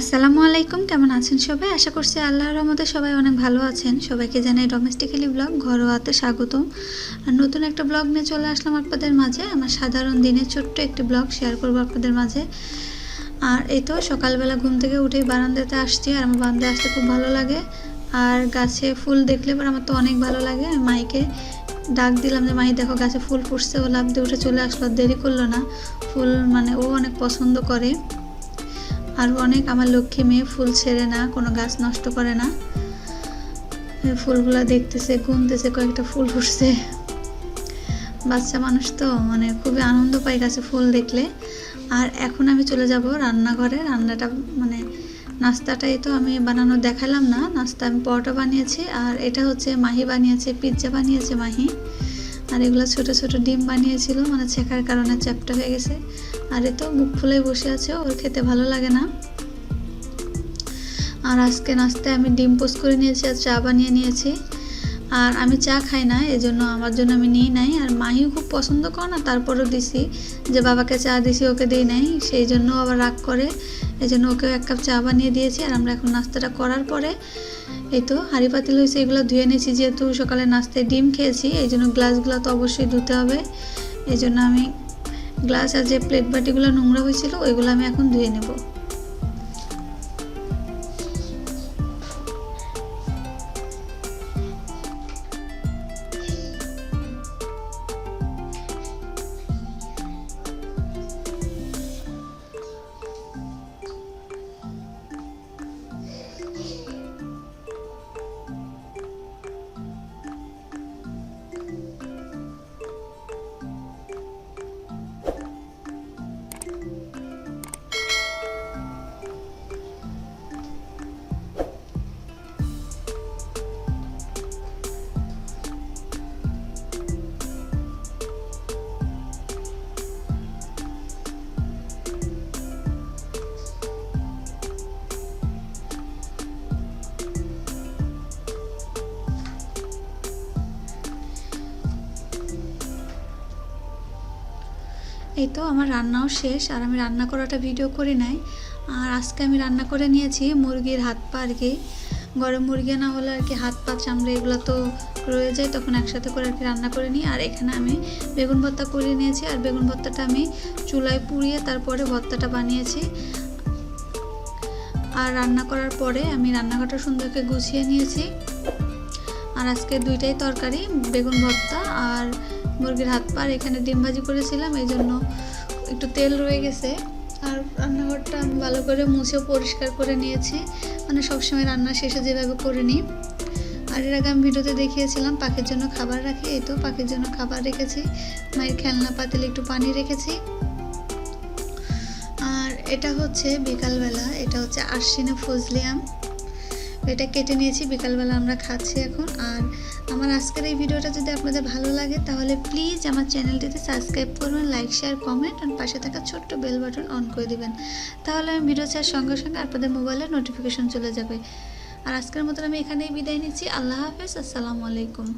আসসালামু আলাইকুম, কেমন আছেন সবাই? আশা করছি আল্লাহর রহমতে সবাই অনেক ভালো আছেন। সবাইকে জানাই ডোমেস্টিক্যালি ব্লগ ঘরোয়াতে স্বাগতম। আর নতুন একটা ব্লগ নিয়ে চলে আসলাম আপনাদের মাঝে। আমার সাধারণ দিনে ছোট্ট একটি ব্লগ শেয়ার করব আপনাদের মাঝে। আর এই তো সকালবেলা ঘুম থেকে উঠেই বারান্দাতে আসছি আর আমার বারান্দায় আসতে খুব ভালো লাগে। আর গাছে ফুল দেখলে পর আমার তো অনেক ভালো লাগে। আমি মাইকে ডাক দিলাম যে মাই দেখো গাছে ফুল ফুটছে। ও লাভ দিয়ে উঠে চলে আসলো। আর দেরি করল না। ফুল মানে ও অনেক পছন্দ করে। আর অনেক আমার লক্ষ্মী মেয়ে ফুল ছেড়ে না, কোনো গাছ নষ্ট করে না। ফুলগুলা দেখতেছে, গুনতেছে, কয়েকটা ফুল ফুটছে। বাচ্চা মানুষ তো মানে খুবই আনন্দ পাই গাছে ফুল দেখলে। আর এখন আমি চলে যাব রান্নাঘরে, রান্নাটা মানে নাস্তাটাই তো আমি বানানো দেখালাম না। নাস্তা আমি পরোটা বানিয়েছি, আর এটা হচ্ছে মাহি বানিয়েছে, পিৎজা বানিয়েছে মাহি। আর এগুলো ছোট ছোট ডিম বানিয়েছিল মানে ছেঁকার কারণে চ্যাপটা হয়ে গেছে। আর এ তো মুখ ফুলে বসে আছে, ওর খেতে ভালো লাগে না। আর আজকে নাস্তায় আমি ডিম পোস্ট করে নিয়েছি আর চা বানিয়ে নিয়েছি। আর আমি চা খাই না, এজন্য আমার জন্য আমি নিই নাই। আর মাহিও খুব পছন্দ করে না, তারপরও দিছি যে বাবাকে চা দিছি, ওকে দিই নাই, সেই জন্য আবার রাগ করে। এই জন্য ওকেও এক কাপ চা বানিয়ে দিয়েছি, আর আমরা এখন নাস্তাটা করার পরে এই তো হাঁড়ি পাতিল হয়েছে, এগুলো ধুয়ে নিয়েছি, যেহেতু সকালে নাস্তায় ডিম খেয়েছি, এই জন্য গ্লাসগুলো তো অবশ্যই ধুতে হবে। এই জন্য আমি গ্লাস আর যে প্লেট বাটিগুলো নোংরা হয়েছিল, ওইগুলো আমি এখন ধুয়ে নেব। এই তো আমার রান্নাও শেষ, আর আমি রান্না করাটা ভিডিও করি নাই। আর আজকে আমি রান্না করে নিয়েছি মুরগির হাত পা আর কি। গরম মুরগি না হলে আর কি হাত পা চামড়া এগুলো তো রয়ে যায়, তখন একসাথে করে আর কি রান্না করে নিই। আর এখানে আমি বেগুন ভর্তা করে নিয়েছি, আর বেগুন ভর্তাটা আমি চুলায় পুড়িয়ে তারপরে ভর্তাটা বানিয়েছি। আর রান্না করার পরে আমি রান্নাঘরটা সুন্দরকে গুছিয়ে নিয়েছি। আর আজকে দুইটাই তরকারি, বেগুন ভর্তা আর মুরগির হাত পা আর এখানে ডিম ভাজি করেছিলাম, এই জন্য একটু তেল রয়ে গেছে। আর রান্নাঘরটা আমি ভালো করে মুছে পরিষ্কার করে নিয়েছি। মানে সবসময় রান্না শেষে যেভাবে করে নিই। আর এর আগে আমি ভিডিওতে দেখিয়েছিলাম, পাখির জন্য খাবার রাখি, এই তো পাখির জন্য খাবার রেখেছি। মায়ের খেলনা পাতিলে একটু পানি রেখেছি। আর এটা হচ্ছে বিকালবেলা, এটা হচ্ছে আশ্বিনে ফজলি আম। এটা কেটে নিয়েছি, বিকালবেলা আমরা খাচ্ছি এখন। আর আমার আজকের এই ভিডিওটা যদি আপনাদের ভালো লাগে, তাহলে প্লিজ আমার চ্যানেলটিতে সাবস্ক্রাইব করবেন লাইক শেয়ার কমেন্ট আর পাশে থাকা ছোট্ট বেল বাটন অন করে দিবেন। তাহলে আমি ভিডিও ছাড়ার সঙ্গে সঙ্গে আপনাদের মোবাইলে নোটিফিকেশন চলে যাবে। আর আজকের মতন আমি এখানেই বিদায় নিচ্ছি। আল্লাহ হাফেজ, আসসালামু আলাইকুম।